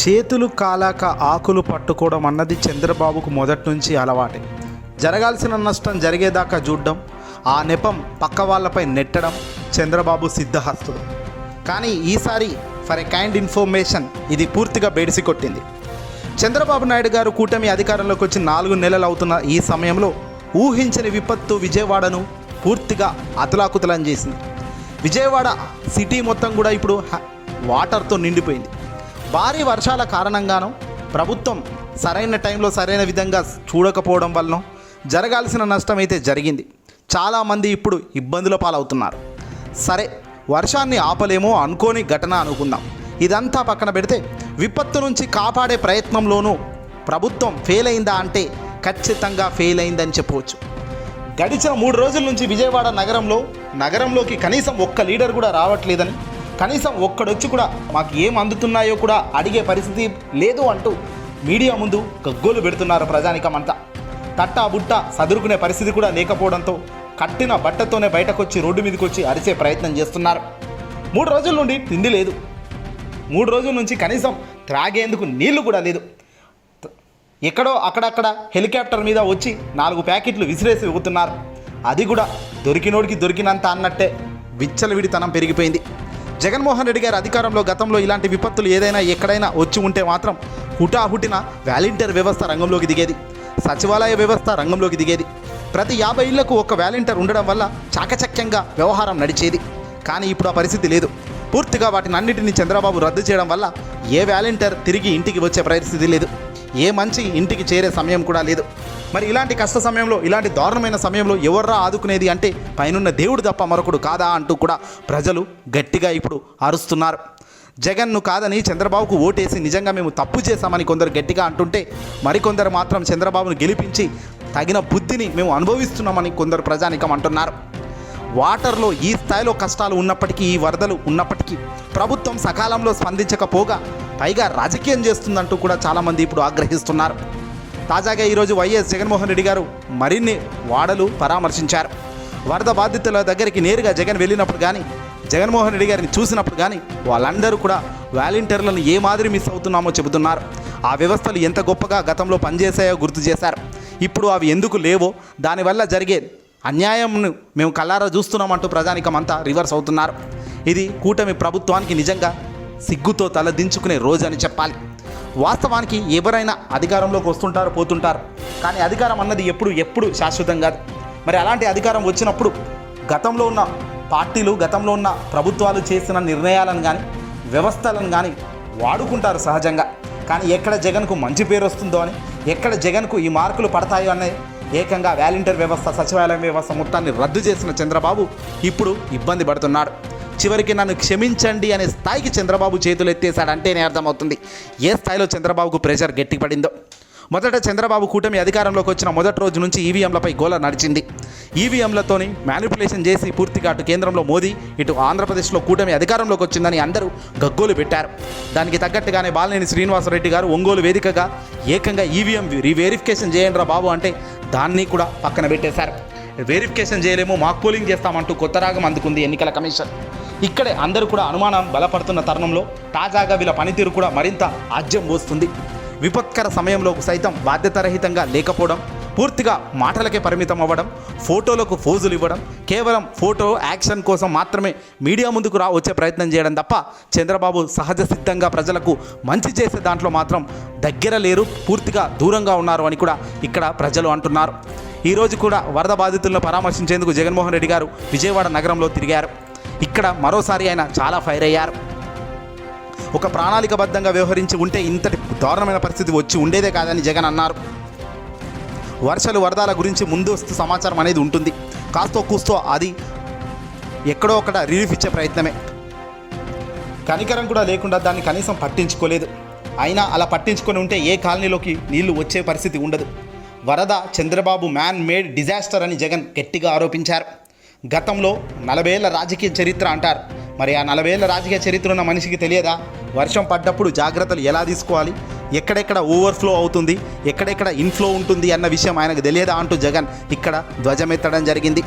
చేతులు కాలాక ఆకులు పట్టుకోవడం అన్నది చంద్రబాబుకు మొదటి నుంచి అలవాటే. జరగాల్సిన నష్టం జరిగేదాకా చూడడం ఆ నెపం పక్క వాళ్ళపై నెట్టడం చంద్రబాబు సిద్ధహస్తుడు. కానీ ఈసారి ఫర్ ఎ కైండ్ ఇన్ఫర్మేషన్ ఇది పూర్తిగా బేడిసి కొట్టింది చంద్రబాబు నాయుడు గారు కూటమి అధికారంలోకి వచ్చి నాలుగు నెలలు అవుతున్న ఈ సమయంలో ఊహించని విపత్తు విజయవాడను పూర్తిగా అతలాకుతలం చేసింది. విజయవాడ సిటీ మొత్తం కూడా ఇప్పుడు వాటర్తో నిండిపోయింది. భారీ వర్షాల కారణంగాను ప్రభుత్వం సరైన టైంలో సరైన విధంగా చూడకపోవడం వలన జరగాల్సిన నష్టం అయితే జరిగింది. చాలామంది ఇప్పుడు ఇబ్బందుల పాలవుతున్నారు. సరే వర్షాన్ని ఆపలేమో అనుకోని ఘటన అనుకుందాం. ఇదంతా పక్కన పెడితే విపత్తు నుంచి కాపాడే ప్రయత్నంలోనూ ప్రభుత్వం ఫెయిల్ అయిందా అంటే ఖచ్చితంగా ఫెయిల్ అయిందని చెప్పవచ్చు. గడిచిన మూడు రోజుల నుంచి విజయవాడ నగరంలో నగరంలోకి కనీసం ఒక్క లీడర్ కూడా రావట్లేదని కనీసం ఒక్కడొచ్చి కూడా మాకు ఏం అందుతున్నాయో కూడా అడిగే పరిస్థితి లేదు అంటూ మీడియా ముందు గగ్గోలు పెడుతున్నారు ప్రజానికమంతా. తట్టా బుట్ట సదురుకునే పరిస్థితి కూడా లేకపోవడంతో కట్టిన బట్టతోనే బయటకొచ్చి రోడ్డు మీదకి వచ్చి అరిచే ప్రయత్నం చేస్తున్నారు. మూడు రోజుల నుండి తిండి లేదు. మూడు రోజుల నుంచి కనీసం త్రాగేందుకు నీళ్ళు కూడా లేదు. ఎక్కడో అక్కడక్కడ హెలికాప్టర్ మీద వచ్చి నాలుగు ప్యాకెట్లు విసిరేసి ఊగుతున్నారు అది కూడా దొరికినోడికి దొరికినంత అన్నట్టే విచ్చలవిడితనం పెరిగిపోయింది. జగన్మోహన్ రెడ్డి గారి అధికారంలో గతంలో ఇలాంటి విపత్తులు ఏదైనా ఎక్కడైనా వచ్చి ఉంటే మాత్రం హుటాహుటిన వాలంటీర్ వ్యవస్థ రంగంలోకి దిగేది. సచివాలయ వ్యవస్థ రంగంలోకి దిగేది. ప్రతి యాభై ఇళ్ళకు ఒక వాలంటీర్ ఉండడం వల్ల చాకచక్యంగా వ్యవహారం నడిచేది. కానీ ఇప్పుడు ఆ పరిస్థితి లేదు. పూర్తిగా వాటిని అన్నిటిని చంద్రబాబు రద్దు చేయడం వల్ల ఏ వాలంటీర్ తిరిగి ఇంటికి వచ్చే పరిస్థితి లేదు. ఏ మంచి ఇంటికి చేరే సమయం కూడా లేదు. మరి ఇలాంటి కష్ట సమయంలో ఇలాంటి దారుణమైన సమయంలో ఎవర్రా ఆదుకునేది అంటే పైనున్న దేవుడు తప్ప మరొకడు కాదా అంటూ కూడా ప్రజలు గట్టిగా ఇప్పుడు అరుస్తున్నారు. జగన్ను కాదని చంద్రబాబుకు ఓటేసి నిజంగా మేము తప్పు చేశామని కొందరు గట్టిగా అంటుంటే మరికొందరు మాత్రం చంద్రబాబును గెలిపించి తగిన బుద్ధిని మేము అనుభవిస్తున్నామని కొందరు ప్రజానికం అంటున్నారు. వాటర్లో ఈ స్థాయిలో కష్టాలు ఉన్నప్పటికీ ఈ వరదలు ఉన్నప్పటికీ ప్రభుత్వం సకాలంలో స్పందించకపోగా పైగా రాజకీయం చేస్తుందంటూ కూడా చాలామంది ఇప్పుడు ఆగ్రహిస్తున్నారు. తాజాగా ఈరోజు వైఎస్ జగన్మోహన్ రెడ్డి గారు మరిన్ని వాడలు పరామర్శించారు. వరద బాధితుల దగ్గరికి నేరుగా జగన్ వెళ్ళినప్పుడు కానీ జగన్మోహన్ రెడ్డి గారిని చూసినప్పుడు కానీ వాళ్ళందరూ కూడా వాలంటీర్లను ఏ మాదిరి మిస్ అవుతున్నామో చెబుతున్నారు. ఆ వ్యవస్థలు ఎంత గొప్పగా గతంలో పనిచేశాయో గుర్తు చేశారు. ఇప్పుడు అవి ఎందుకు లేవో దానివల్ల జరిగే అన్యాయంను మేము కల్లారా చూస్తున్నామంటూ ప్రజానికమంతా రివర్స్ అవుతున్నారు. ఇది కూటమి ప్రభుత్వానికి నిజంగా సిగ్గుతో తలదించుకునే రోజు అని చెప్పాలి. వాస్తవానికి ఎవరైనా అధికారంలోకి వస్తుంటారు పోతుంటారు. కానీ అధికారం అన్నది ఎప్పుడు ఎప్పుడు శాశ్వతం కాదు. మరి అలాంటి అధికారం వచ్చినప్పుడు గతంలో ఉన్న పార్టీలు గతంలో ఉన్న ప్రభుత్వాలు చేసిన నిర్ణయాలను కానీ వ్యవస్థలను కానీ వాడుకుంటారు సహజంగా. కానీ ఎక్కడ జగన్కు మంచి పేరు వస్తుందో అని ఎక్కడ జగన్కు ఈ మార్కులు పడతాయో అనే ఏకంగా వ్యాలంటీర్ వ్యవస్థ సచివాలయం వ్యవస్థ మొత్తాన్ని రద్దు చేసిన చంద్రబాబు ఇప్పుడు ఇబ్బంది పడుతున్నాడు. చివరికి నన్ను క్షమించండి అనే స్థాయికి చంద్రబాబు చేతులు ఎత్తేసాడంటేనే అర్థమవుతుంది. ఏ స్థాయిలో చంద్రబాబుకు ప్రెషర్ గట్టిపడిందో? మొదట చంద్రబాబు కూటమి అధికారంలోకి వచ్చిన మొదటి రోజు నుంచి ఈవీఎంలపై గోల నడిచింది. ఈవీఎంలతోని మ్యానిపులేషన్ చేసి పూర్తిగా అటు కేంద్రంలో మోదీ ఇటు ఆంధ్రప్రదేశ్లో కూటమి అధికారంలోకి వచ్చిందని అందరూ గగ్గోలు పెట్టారు. దానికి తగ్గట్టుగానే బాలినేని శ్రీనివాసరెడ్డి గారు ఒంగోలు వేదికగా ఏకంగా ఈవీఎం రీవెరిఫికేషన్ చేయండి రా బాబు అంటే దాన్ని కూడా పక్కన పెట్టేశారు. వెరిఫికేషన్ చేయలేము మాక్ పోలింగ్ చేస్తామంటూ కొత్త రాగం అందుకుంది ఎన్నికల కమిషన్. ఇక్కడే అందరూ కూడా అనుమానం బలపడుతున్న తరుణంలో తాజాగా వీళ్ళ పనితీరు కూడా మరింత ఆజ్యం పోస్తుంది విపత్కర సమయంలో సైతం బాధ్యతారహితంగా లేకపోవడం పూర్తిగా మాటలకే పరిమితం అవ్వడం ఫోటోలకు ఫోజులు ఇవ్వడం కేవలం ఫోటో యాక్షన్ కోసం మాత్రమే మీడియా ముందుకు రా వచ్చే ప్రయత్నం చేయడం తప్ప చంద్రబాబు సహజ సిద్ధంగా ప్రజలకు మంచి చేసే దాంట్లో మాత్రం దగ్గర లేరు పూర్తిగా దూరంగా ఉన్నారు అని కూడా ఇక్కడ ప్రజలు అంటున్నారు. ఈరోజు కూడా వరద బాధితులను పరామర్శించేందుకు జగన్మోహన్ రెడ్డి గారు విజయవాడ నగరంలో తిరిగారు. ఇక్కడ మరోసారి ఆయన చాలా ఫైర్ అయ్యారు. ఒక ప్రణాళికబద్ధంగా వ్యవహరించి ఉంటే ఇంతటి దారుణమైన పరిస్థితి వచ్చి ఉండేదే కాదని జగన్ అన్నారు. వర్షాలు వరదల గురించి ముందస్తు సమాచారం అనేది ఉంటుంది. కాస్తో కూస్తో అది ఎక్కడో ఒకట రిలీఫ్ ఇచ్చే ప్రయత్నమే. కనికరం కూడా లేకుండా దాన్ని కనీసం పట్టించుకోలేదు. అయినా అలా పట్టించుకొని ఉంటే ఏ కాలనీలోకి నీళ్ళు వచ్చే పరిస్థితి ఉండదు. వరద చంద్రబాబు మ్యాన్ మేడ్ డిజాస్టర్ అని జగన్ గట్టిగా ఆరోపించారు. గతంలో నలభై రాజకీయ చరిత్ర అంటారు. మరి ఆ నలభై రాజకీయ చరిత్ర ఉన్న మనిషికి తెలియదా? వర్షం పడ్డప్పుడు జాగ్రత్తలు ఎలా తీసుకోవాలి? ఎక్కడెక్కడ ఓవర్ఫ్లో అవుతుంది? ఎక్కడెక్కడ ఇన్ఫ్లో ఉంటుంది అన్న విషయం ఆయనకు తెలియదా అంటూ జగన్ ఇక్కడ ధ్వజమెత్తడం జరిగింది.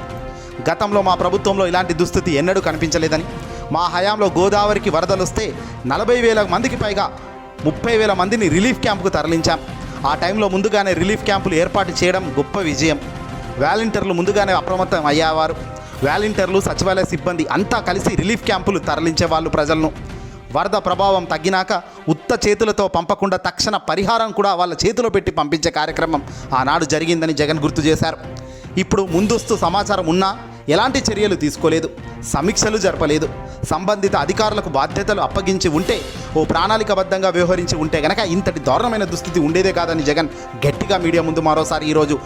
గతంలో మా ప్రభుత్వంలో ఇలాంటి దుస్థితి ఎన్నడూ కనిపించలేదని. మా హయాంలో గోదావరికి వరదలు వస్తే నలభై వేల మందికి పైగా ముప్పై వేల మందిని రిలీఫ్ క్యాంపుకు తరలించాం. ఆ టైంలో ముందుగానే రిలీఫ్ క్యాంపులు ఏర్పాటు చేయడం గొప్ప విజయం. వాలంటీర్లు ముందుగానే అప్రమత్తం అయ్యేవారు. వాలంటీర్లు సచివాలయ సిబ్బంది అంతా కలిసి రిలీఫ్ క్యాంపులు తరలించే వాళ్ళు ప్రజలను. వరద ప్రభావం తగ్గినాక ఉత్త చేతులతో పంపకుండా తక్షణ పరిహారం కూడా వాళ్ళ చేతిలో పెట్టి పంపించే కార్యక్రమం ఆనాడు జరిగిందని జగన్ గుర్తు చేశారు. ఇప్పుడు ముందస్తు సమాచారం ఉన్నా ఎలాంటి చర్యలు తీసుకోలేదు. సమీక్షలు జరపలేదు. సంబంధిత అధికారులకు బాధ్యతలు అప్పగించి ఉంటే ఓ ప్రణాళికబద్ధంగా వ్యవహరించి ఉంటే గనక ఇంతటి దారుణమైన దుస్థితి ఉండేదే కాదని జగన్ గట్టిగా మీడియా ముందు మరోసారి ఈరోజు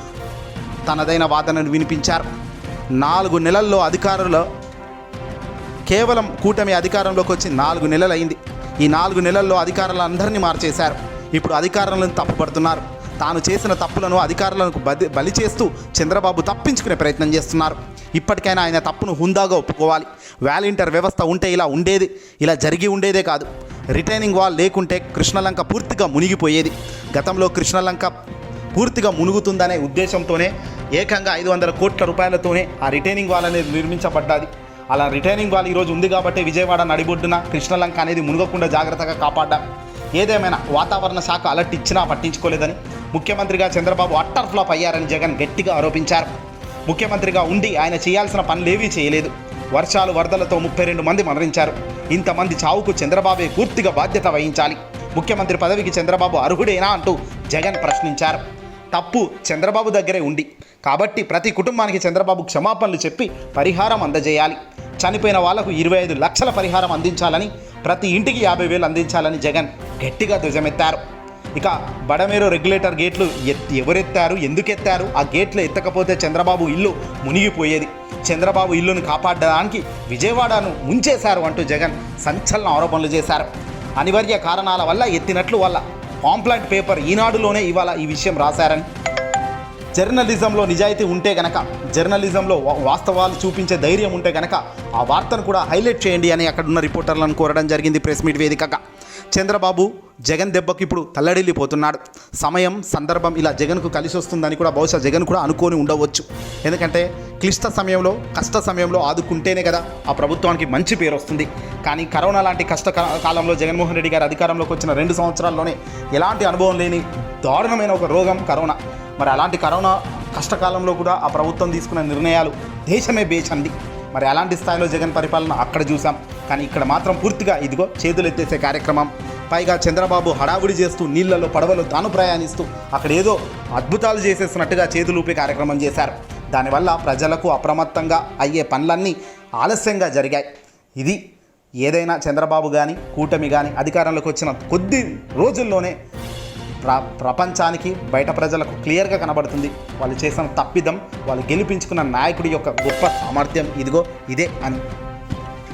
తనదైన వాదనను వినిపించారు. నాలుగు నెలల్లో అధికారులు కేవలం కూటమి అధికారంలోకి వచ్చి నాలుగు నెలలు అయింది ఈ నాలుగు నెలల్లో అధికారులు అందరినీ మార్చేశారు. ఇప్పుడు అధికారులను తప్పుపడుతున్నారు. తాను చేసిన తప్పులను అధికారులకు బది బలి చేస్తూ చంద్రబాబు తప్పించుకునే ప్రయత్నం చేస్తున్నారు. ఇప్పటికైనా ఆయన తప్పును హుందాగా ఒప్పుకోవాలి. వాలంటీర్ వ్యవస్థ ఉంటే ఇలా ఉండేది ఇలా జరిగి ఉండేదే కాదు. రిటైనింగ్ వాల్ లేకుంటే కృష్ణలంక పూర్తిగా మునిగిపోయేది. గతంలో కృష్ణలంక పూర్తిగా మునుగుతుందనే ఉద్దేశంతోనే ఏకంగా ఐదు వందల కోట్ల రూపాయలతోనే ఆ రిటైనింగ్ వాల్ అనేది నిర్మించబడ్డది. అలా రిటైనింగ్ వాల్ ఈరోజు ఉంది కాబట్టి విజయవాడ నడిబొడ్డున కృష్ణలంక అనేది మునుగకుండా జాగ్రత్తగా కాపాడ్డా. ఏదేమైనా వాతావరణ శాఖ అలర్ట్ ఇచ్చినా పట్టించుకోలేదని ముఖ్యమంత్రిగా చంద్రబాబు అట్టర్ ఫ్లాప్ అయ్యారని జగన్ గట్టిగా ఆరోపించారు. ముఖ్యమంత్రిగా ఉండి ఆయన చేయాల్సిన పనులేవీ చేయలేదు. వర్షాలు వరదలతో ముప్పై రెండు మంది మరణించారు. ఇంతమంది చావుకు చంద్రబాబే పూర్తిగా బాధ్యత వహించాలి. ముఖ్యమంత్రి పదవికి చంద్రబాబు అర్హుడేనా అంటూ జగన్ ప్రశ్నించారు. తప్పు చంద్రబాబు దగ్గరే ఉంది కాబట్టి ప్రతి కుటుంబానికి చంద్రబాబు క్షమాపణలు చెప్పి పరిహారం అందజేయాలి. చనిపోయిన వాళ్ళకు ఇరవై ఐదు లక్షల పరిహారం అందించాలని ప్రతి ఇంటికి యాభై వేలు అందించాలని జగన్ గట్టిగా ధ్వజమెత్తారు. ఇక బడమేరు రెగ్యులేటర్ గేట్లు ఎత్ ఎవరెత్తారు ఎందుకెత్తారు? ఆ గేట్లు ఎత్తకపోతే చంద్రబాబు ఇల్లు మునిగిపోయేది. చంద్రబాబు ఇల్లును కాపాడడానికి విజయవాడను ముంచేశారు అంటూ జగన్ సంచలన ఆరోపణలు చేశారు. అనివార్య కారణాల వల్ల ఎత్తినట్లు వాళ్ళ పాంప్లాంట్ పేపర్ ఈనాడులోనే ఇవాళ ఈ విషయం రాశారని. జర్నలిజంలో నిజాయితీ ఉంటే గనక జర్నలిజంలో వాస్తవాలు చూపించే ధైర్యం ఉంటే గనక ఆ వార్తను కూడా హైలైట్ చేయండి అని అక్కడున్న రిపోర్టర్లను కోరడం జరిగింది ప్రెస్ మీట్ వేదికగా. చంద్రబాబు జగన్ దెబ్బకి ఇప్పుడు తల్లడిల్లిపోతున్నాడు. సమయం సందర్భం ఇలా జగన్కు కలిసి వస్తుందని కూడా బహుశా జగన్ కూడా అనుకోని ఉండవచ్చు. ఎందుకంటే క్లిష్ట సమయంలో కష్ట సమయంలో ఆదుకుంటేనే కదా ఆ ప్రభుత్వానికి మంచి పేరు వస్తుంది కానీ కరోనా లాంటి కష్ట కాలంలో జగన్మోహన్ రెడ్డి గారు అధికారంలోకి వచ్చిన రెండు సంవత్సరాల్లోనే ఎలాంటి అనుభవం లేని దారుణమైన ఒక రోగం కరోనా. మరి అలాంటి కరోనా కష్టకాలంలో కూడా ఆ ప్రభుత్వం తీసుకున్న నిర్ణయాలు దేశమే బేచంది. మరి అలాంటి స్థాయిలో జగన్ పరిపాలన అక్కడ చూసాం కానీ ఇక్కడ మాత్రం పూర్తిగా ఇదిగో చేతులు ఎత్తేసే కార్యక్రమం. పైగా చంద్రబాబు హడావుడి చేస్తూ నీళ్ళలో పడవలో తాను ప్రయాణిస్తూ అక్కడ ఏదో అద్భుతాలు చేసేసినట్టుగా చేతులు ఊపే కార్యక్రమం చేశారు. దానివల్ల ప్రజలకు అప్రమత్తంగా అయ్యే పనులన్నీ ఆలస్యంగా జరిగాయి. ఇది ఏదైనా చంద్రబాబు కానీ కూటమి కానీ అధికారంలోకి వచ్చిన కొద్ది రోజుల్లోనే ప్ర ప్రపంచానికి బయట ప్రజలకు క్లియర్గా కనబడుతుంది. వాళ్ళు చేసిన తప్పిదం వాళ్ళు గెలిపించుకున్న నాయకుడి యొక్క గొప్ప సామర్థ్యం ఇదిగో ఇదే అని.